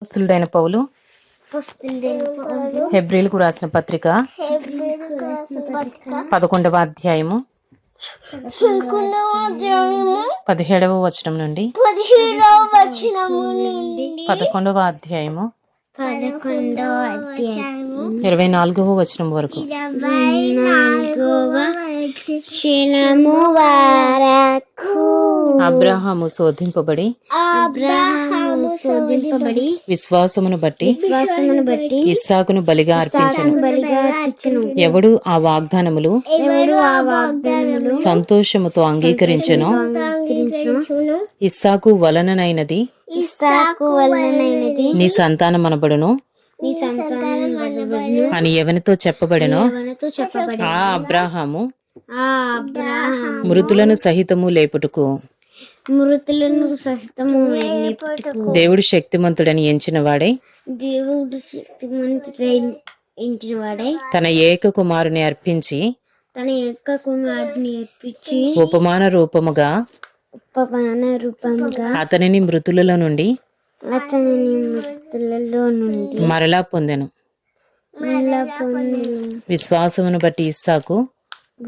పుస్తులుడైన పౌలు. హెబ్రిల్కు రాసిన పత్రిక. హెబ్రీలకు రాసిన పత్రిక. పదకొండవ అధ్యాయము. పదిహేడవ వచనం నుండి. పదకొండవ అధ్యాయము. ఇరవై నాలుగవ వచనం వరకు. అబ్రహాము శోధింపబడి అబ్రహాము శోధింపబడి విశ్వాసమును బట్టి విశ్వాసమును బట్టి ఇస్సాకును బలిగా అర్పించను. బలిగా అర్పించను. ఎవడు ఆ వాగ్దానములు ఎవరు ఆ వాగ్దానములు సంతోషముతో అంగీకరించెనో. ఇస్సాకు వలననైనది ఇస్సాకు నీ సంతానం వలనబడును అని ఎవనితో చెప్పబడెనో ఆ అబ్రాహాము మృతులను సహితము లేపుటకు. మృతులను సహితము దేవుడు శక్తిమంతుడని ఎంచిన వాడై? దేవుడు శక్తిమంతుడై తన ఏక కుమారుని అర్పించి తన యొక్క కుమారుడిని అర్పించి ఉపమాన రూపముగా ఉపమాన రూపంగా అతనిని మృతులలో నుండి అతనిని మృతులలో నుండి మరలా పొందెను. మళ్ళా పొందెను. విశ్వాసమును బట్టి ఇస్సాకు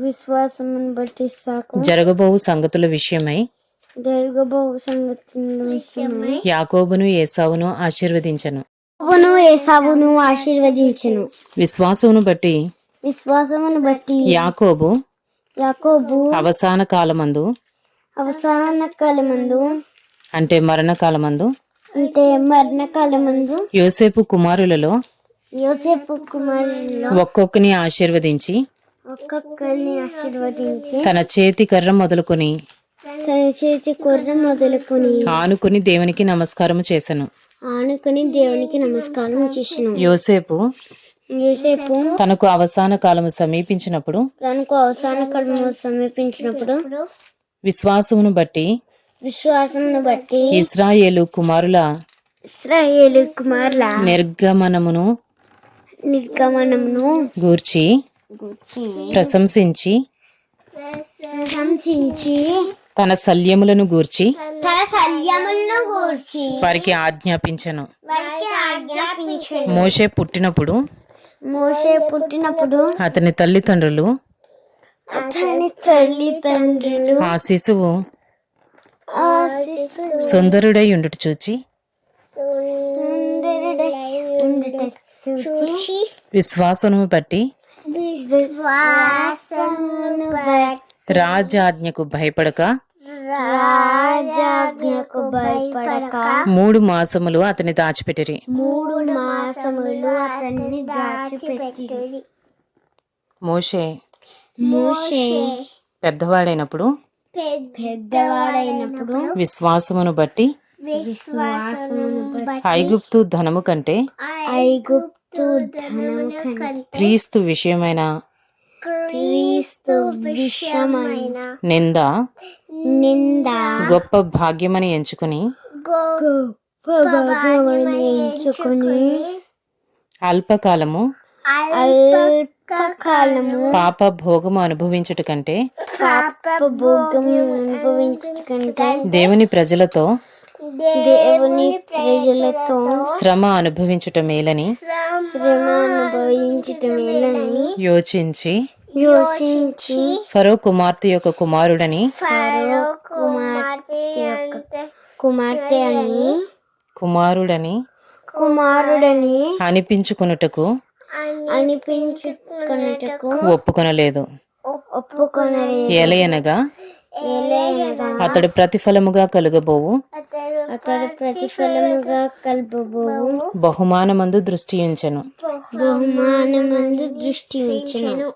విశ్వాసమును బట్టి సాకు జరగబోవు సంగతుల విషయమై యాకోబును ఏసావును ఆశీర్వదించను. ఏసావును ఆశీర్వదించెను. విశ్వాసమును బట్టి విశ్వాసమును బట్టి యాకోబు యాకోబు అవసాన కాలమందు అవసాన కాలమందు అంటే మరణ కాలమందు అంటే మరణ కాలమందు యోసేపు కుమారులలో యోసేపు కుమారులో ఒక్కొక్కని ఆశీర్వదించి ఒక్కొక్కరిని ఆశీర్వదించి తన చేతి కర్ర మొదలుకొని తన చేతి కుర్ర మొదలుకొని ఆనుకుని దేవునికి నమస్కారము చేసెను. ఆనుకొని దేవునికి నమస్కారం చేసిన. యోసేపు యోసేపు తనకు అవసాన కాలము సమీపించినప్పుడు తనకు అవసాన కాలము సమీపించినప్పుడు విశ్వాసమును బట్టి విశ్వాసమును బట్టి ఇస్రాయేలు కుమారుల ఇస్రాయేలు కుమారుల నిర్గమనమును నిర్గమనమును గూర్చి గూర్చి ప్రశంసించి ప్రశంసించి తన శల్యములను గూర్చి వారికి ఆజ్ఞాపించను. మోషే పుట్టినప్పుడు మోషే పుట్టినప్పుడు అతని తల్లిదండ్రులు అతని తల్లిదండ్రులు ఆ శిశువు సుందరుడై ఉండుట చూచి విశ్వాసమును బట్టి విశ్వాసమును బట్టి రాజాజ్ఞకు భయపడక రాజాజ్ఞకు భయపడక మూడు మాసములు అతని దాచిపెట్టిరి. మూడు మాసములు అతన్ని దాచిపెట్టి మోషే మోషే పెద్దవాడైనప్పుడు పెద్దవాడైనప్పుడు విశ్వాసమును బట్టి విశ్వాసమును ఐగుప్తు ధనము కంటే ఐగుప్తు ధనము కంటే క్రీస్తు విషయమైన క్రీస్తు విషయమైన నింద నింద గొప్ప భాగ్యమని ఎంచుకుని ఎంచుకుని అల్పకాలము అల్పకాలము పాప భోగము అనుభవించుట కంటే పాప భోగము అనుభవించకంటే దేవుని ప్రజలతో దేవుని ప్రజలతో శ్రమ అనుభవించుట మేలని శ్రమ అనుభవించటమేలని యోచించి యోచించి ఫరో కుమార్తె యొక్క కుమారుడని ఫరో కుమార్తె యొక్క కుమార్తె అని కుమారుడని కుమారుడని అనిపించుకున్నటకు అనిపించుకున్నటకు ఒప్పుకొనలేదు. ఒప్పుకొనలేదు. ఎలయనగా అతడు ప్రతిఫలముగా కలుగబోవు. అతడు ప్రతిఫలముగా కల్పబోవు బహుమానమందు దృష్టి ఉంచెను. బహుమానమందు దృష్టి ఉంచెను.